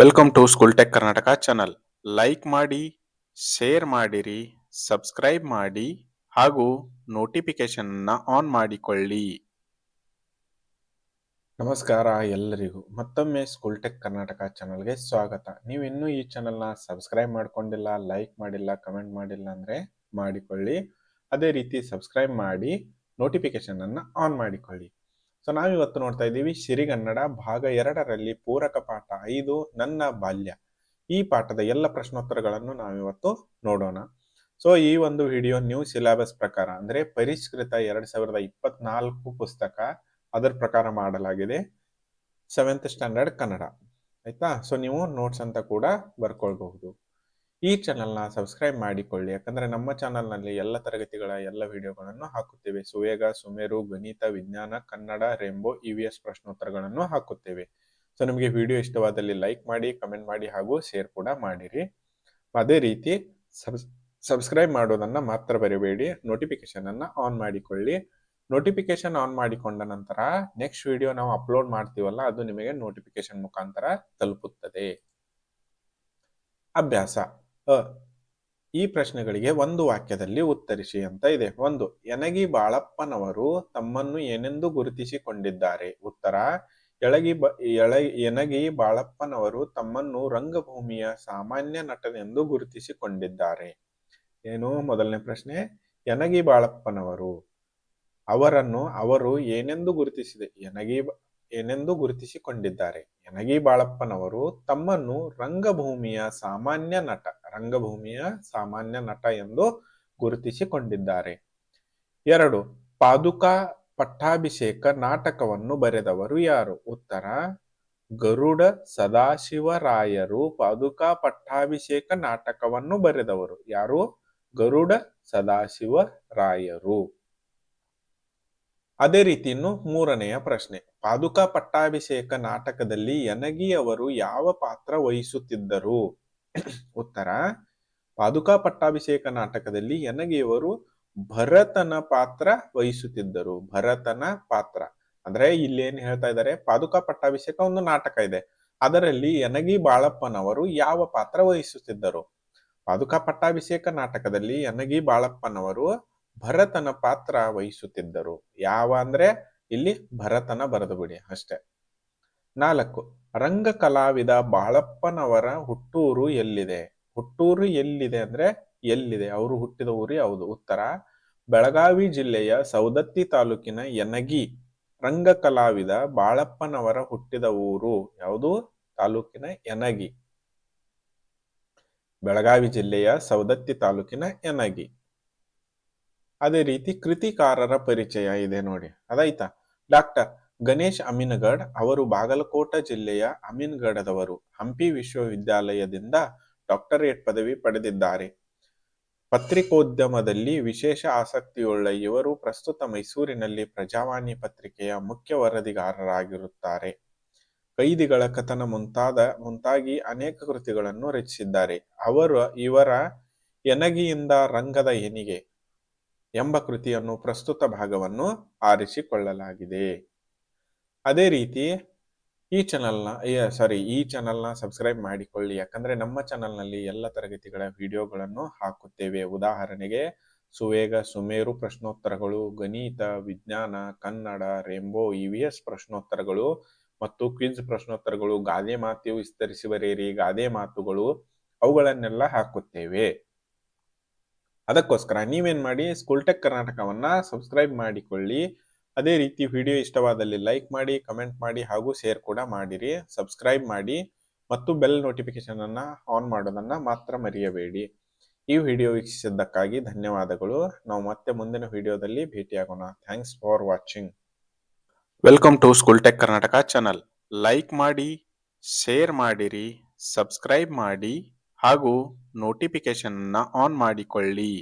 Welcome to school tech Karnataka channel like ಮಾಡಿ share ಮಾಡಿರಿ subscribe ಮಾಡಿ, ಹಾಗೂ ನೋಟಿಫಿಕೇಶನ್ ಆನ್ ಮಾಡಿಕೊಳ್ಳಿ. ನಮಸ್ಕಾರ ಎಲ್ಲರಿಗೂ. ಮತ್ತೊಮ್ಮೆ ಸ್ಕೂಲ್ ಟೆಕ್ ಕರ್ನಾಟಕ ಚಾನಲ್ಗೆ ಸ್ವಾಗತ. ನೀವು ಇನ್ನೂ ಈ ಚಾನಲ್ನ ಸಬ್ಸ್ಕ್ರೈಬ್ ಮಾಡ್ಕೊಂಡಿಲ್ಲ ಲೈಕ್ ಮಾಡಿಲ್ಲ ಕಮೆಂಟ್ ಮಾಡಿಲ್ಲ ಅಂದ್ರೆ ಮಾಡಿಕೊಳ್ಳಿ. ಅದೇ ರೀತಿ ಸಬ್ಸ್ಕ್ರೈಬ್ ಮಾಡಿ ನೋಟಿಫಿಕೇಶನ್ ಅನ್ನ ಆನ್ ಮಾಡಿಕೊಳ್ಳಿ. ಸೊ ನಾವಿವತ್ತು ನೋಡ್ತಾ ಇದ್ದೀವಿ ಸಿರಿಗನ್ನಡ ಭಾಗ ಎರಡರಲ್ಲಿ ಪೂರಕ ಪಾಠ ಐದು, ನನ್ನ ಬಾಲ್ಯ. ಈ ಪಾಠದ ಎಲ್ಲ ಪ್ರಶ್ನೋತ್ತರಗಳನ್ನು ನಾವಿವತ್ತು ನೋಡೋಣ. ಸೊ ಈ ಒಂದು ವಿಡಿಯೋ ನ್ಯೂ ಸಿಲೆಬಸ್ ಪ್ರಕಾರ ಅಂದ್ರೆ ಪರಿಷ್ಕೃತ ಎರಡ್ ಸಾವಿರದ ಇಪ್ಪತ್ನಾಲ್ಕು ಪುಸ್ತಕ ಅದರ ಪ್ರಕಾರ ಮಾಡಲಾಗಿದೆ. Seventh standard Kannada. ಆಯ್ತಾ? ಸೊ ನೀವು ನೋಟ್ಸ್ ಅಂತ ಕೂಡ ಬರ್ಕೊಳ್ಬಹುದು. ಈ ಚಾನಲ್ನ ಸಬ್ಸ್ಕ್ರೈಬ್ ಮಾಡಿಕೊಳ್ಳಿ. ಯಾಕಂದರೆ ನಮ್ಮ ಚಾನಲ್ನಲ್ಲಿ ಎಲ್ಲ ತರಗತಿಗಳ ಎಲ್ಲ ವಿಡಿಯೋಗಳನ್ನು ಹಾಕುತ್ತೇವೆ. ಸುವೇಗ, ಸುಮೇರು, ಗಣಿತ, ವಿಜ್ಞಾನ, Kannada, rainbow E V S ಪ್ರಶ್ನೋತ್ತರಗಳನ್ನು ಹಾಕುತ್ತೇವೆ. ಸೊ, ನಿಮಗೆ ವಿಡಿಯೋ ಇಷ್ಟವಾದಲ್ಲಿ ಲೈಕ್ ಮಾಡಿ, ಕಮೆಂಟ್ ಮಾಡಿ ಹಾಗೂ ಶೇರ್ ಕೂಡ ಮಾಡಿರಿ. ಅದೇ ರೀತಿ ಸಬ್ಸ್ಕ್ರೈಬ್ ಮಾಡೋದನ್ನ ಮಾತ್ರ ಬರೀಬೇಡಿ. ನೋಟಿಫಿಕೇಶನ್ ಅನ್ನ ಆನ್ ಮಾಡಿಕೊಳ್ಳಿ. ನೋಟಿಫಿಕೇಶನ್ ಆನ್ ಮಾಡಿಕೊಂಡ ನಂತರ ನೆಕ್ಸ್ಟ್ ವಿಡಿಯೋ ನಾವು ಅಪ್ಲೋಡ್ ಮಾಡ್ತೀವಲ್ಲ, ಅದು ನಿಮಗೆ ನೋಟಿಫಿಕೇಶನ್ ಮುಖಾಂತರ ತಲುಪುತ್ತದೆ. ಅಭ್ಯಾಸ. ಈ ಪ್ರಶ್ನೆಗಳಿಗೆ ಒಂದು ವಾಕ್ಯದಲ್ಲಿ ಉತ್ತರಿಸಿ ಅಂತ ಇದೆ. ಒಂದು ಯನಗಿ ಬಾಳಪ್ಪನವರು ತಮ್ಮನ್ನು ಏನೆಂದು ಗುರುತಿಸಿಕೊಂಡಿದ್ದಾರೆ? ಉತ್ತರ, ಎಳಗಿ ಬ, ಎಳ ಯನಗಿ ಬಾಳಪ್ಪನವರು ತಮ್ಮನ್ನು ರಂಗಭೂಮಿಯ ಸಾಮಾನ್ಯ ನಟನೆಂದು ಗುರುತಿಸಿಕೊಂಡಿದ್ದಾರೆ. ಏನು ಮೊದಲನೇ ಪ್ರಶ್ನೆ? ಯನಗಿ ಬಾಳಪ್ಪನವರು ಅವರನ್ನು ಅವರು ಏನೆಂದು ಗುರುತಿಸಿದೆ, ಎನಗಿ ಏನೆಂದು ಗುರುತಿಸಿಕೊಂಡಿದ್ದಾರೆ? ಯನಗಿ ಬಾಳಪ್ಪನವರು ತಮ್ಮನ್ನು ರಂಗಭೂಮಿಯ ಸಾಮಾನ್ಯ ನಟ ರಂಗಭೂಮಿಯ ಸಾಮಾನ್ಯ ನಟ ಎಂದು ಗುರುತಿಸಿಕೊಂಡಿದ್ದಾರೆ. ಎರಡು, ಪಾದುಕಾ ಪಟ್ಟಾಭಿಷೇಕ ನಾಟಕವನ್ನು ಬರೆದವರು ಯಾರು? ಉತ್ತರ, ಗರುಡ ಸದಾಶಿವರಾಯರು ಪಾದುಕಾ ಪಟ್ಟಾಭಿಷೇಕ ನಾಟಕವನ್ನು ಬರೆದವರು. ಯಾರು? ಗರುಡ ಸದಾಶಿವರಾಯರು. ಅದೇ ರೀತಿ ಇನ್ನು ಮೂರನೆಯ ಪ್ರಶ್ನೆ. ಪಾದುಕಾ ಪಟ್ಟಾಭಿಷೇಕ ನಾಟಕದಲ್ಲಿ ಯನಗಿಯವರು ಯಾವ ಪಾತ್ರ ವಹಿಸುತ್ತಿದ್ದರು? ಉತ್ತರ, ಪಾದುಕಾ ಪಟ್ಟಾಭಿಷೇಕ ನಾಟಕದಲ್ಲಿ ಯನಗಿಯವರು ಭರತನ ಪಾತ್ರ ವಹಿಸುತ್ತಿದ್ದರು. ಭರತನ ಪಾತ್ರ. ಅಂದ್ರೆ ಇಲ್ಲಿ ಏನ್ ಹೇಳ್ತಾ ಇದ್ದಾರೆ? ಪಾದುಕಾ ಪಟ್ಟಾಭಿಷೇಕ ಒಂದು ನಾಟಕ ಇದೆ. ಅದರಲ್ಲಿ ಯನಗಿ ಬಾಳಪ್ಪನವರು ಯಾವ ಪಾತ್ರ ವಹಿಸುತ್ತಿದ್ದರು? ಪಾದುಕಾ ಪಟ್ಟಾಭಿಷೇಕ ನಾಟಕದಲ್ಲಿ ಯನಗಿ ಬಾಳಪ್ಪನವರು ಭರತನ ಪಾತ್ರ ವಹಿಸುತ್ತಿದ್ದರು. ಯಾವ ಅಂದ್ರೆ ಇಲ್ಲಿ ಭರತನ ಬರೆದು ಬಿಡಿ ಅಷ್ಟೆ. ನಾಲ್ಕು. ರಂಗ ಕಲಾವಿದ ಬಾಳಪ್ಪನವರ ಹುಟ್ಟೂರು ಎಲ್ಲಿದೆ? ಹುಟ್ಟೂರು ಎಲ್ಲಿದೆ ಅಂದ್ರೆ ಎಲ್ಲಿದೆ? ಅವರು ಹುಟ್ಟಿದ ಊರು ಯಾವುದು? ಉತ್ತರ. ಬೆಳಗಾವಿ ಜಿಲ್ಲೆಯ ಸೌದತ್ತಿ ತಾಲೂಕಿನ ಯನಗಿ ರಂಗ ಕಲಾವಿದ ಬಾಳಪ್ಪನವರ ಹುಟ್ಟಿದ ಊರು ಯಾವುದು? ತಾಲೂಕಿನ ಯನಗಿ ಬೆಳಗಾವಿ ಜಿಲ್ಲೆಯ ಸೌದತ್ತಿ ತಾಲೂಕಿನ ಯನಗಿ ಅದೇ ರೀತಿ ಕೃತಿಕಾರರ ಪರಿಚಯ ಇದೆ ನೋಡಿ. ಅದಾಯ್ತಾ? ಡಾಕ್ಟರ್ ಗಣೇಶ್ ಅಮೀನ್ಗಢ್ ಅವರು ಬಾಗಲಕೋಟ ಜಿಲ್ಲೆಯ ಅಮೀನ್ಗಢದವರು ಹಂಪಿ ವಿಶ್ವವಿದ್ಯಾಲಯದಿಂದ ಡಾಕ್ಟರೇಟ್ ಪದವಿ ಪಡೆದಿದ್ದಾರೆ. ಪತ್ರಿಕೋದ್ಯಮದಲ್ಲಿ ವಿಶೇಷ ಆಸಕ್ತಿಯುಳ್ಳ ಇವರು ಪ್ರಸ್ತುತ ಮೈಸೂರಿನಲ್ಲಿ ಪ್ರಜಾವಾಣಿ ಪತ್ರಿಕೆಯ ಮುಖ್ಯ ವರದಿಗಾರರಾಗಿರುತ್ತಾರೆ. ಕೈದಿಗಳ ಕಥನ ಮುಂತಾದ ಮುಂತಾಗಿ ಅನೇಕ ಕೃತಿಗಳನ್ನು ರಚಿಸಿದ್ದಾರೆ. ಅವರು ಇವರ ಎನಗಿಯಿಂದ ರಂಗದ ಎನಿಗೆ ಎಂಬ ಕೃತಿಯನ್ನು ಪ್ರಸ್ತುತ ಭಾಗವನ್ನು ಆರಿಸಿಕೊಳ್ಳಲಾಗಿದೆ. ಅದೇ ರೀತಿ ಈ ಚಾನಲ್ನ ಸಾರಿ ಈ ಚಾನಲ್ನ ಸಬ್ಸ್ಕ್ರೈಬ್ ಮಾಡಿಕೊಳ್ಳಿ. ಯಾಕಂದ್ರೆ ನಮ್ಮ ಚಾನಲ್ನಲ್ಲಿ ಎಲ್ಲ ತರಗತಿಗಳ ವಿಡಿಯೋಗಳನ್ನು ಹಾಕುತ್ತೇವೆ. ಉದಾಹರಣೆಗೆ, ಸುವೇಗ, ಸುಮೇರು ಪ್ರಶ್ನೋತ್ತರಗಳು, ಗಣಿತ, ವಿಜ್ಞಾನ, Kannada, rainbow E V S ಪ್ರಶ್ನೋತ್ತರಗಳು ಮತ್ತು ಕ್ವಿಜ್ ಪ್ರಶ್ನೋತ್ತರಗಳು, ಗಾದೆ ಮಾತು ವಿಸ್ತರಿಸಿ ಬರೆಯಿರಿ ಗಾದೆ ಮಾತುಗಳು ಅವುಗಳನ್ನೆಲ್ಲ ಹಾಕುತ್ತೇವೆ. ಅದಕ್ಕೋಸ್ಕರ ನೀವೇನ್ ಮಾಡಿ ಸ್ಕೂಲ್ ಟೆಕ್ ಕರ್ನಾಟಕವನ್ನ ಸಬ್ಸ್ಕ್ರೈಬ್ ಮಾಡಿಕೊಳ್ಳಿ. ಅದೇ ರೀತಿ ವಿಡಿಯೋ ಇಷ್ಟವಾದಲ್ಲಿ ಲೈಕ್ ಮಾಡಿ ಕಮೆಂಟ್ ಮಾಡಿ ಹಾಗೂ ಶೇರ್ ಕೂಡ ಮಾಡಿರಿ. ಸಬ್ಸ್ಕ್ರೈಬ್ ಮಾಡಿ ಮತ್ತು ಬೆಲ್ ನೋಟಿಫಿಕೇಶನ್ ಅನ್ನು ಆನ್ ಮಾಡೋದನ್ನು ಮಾತ್ರ ಮರೆಯಬೇಡಿ. ಈ ವಿಡಿಯೋ ವೀಕ್ಷಿಸಿದ್ದಕ್ಕಾಗಿ ಧನ್ಯವಾದಗಳು. ನಾವು ಮತ್ತೆ ಮುಂದಿನ ವಿಡಿಯೋದಲ್ಲಿ ಭೇಟಿಯಾಗೋಣ. Thanks for watching welcome to school tech Karnataka channel like ಮಾಡಿ ಶೇರ್ ಮಾಡಿರಿ ಸಬ್ಸ್ಕ್ರೈಬ್ ಮಾಡಿ ಹಾಗೂ ನೋಟಿಫಿಕೇಶನ್ ಆನ್ ಮಾಡಿಕೊಳ್ಳಿ.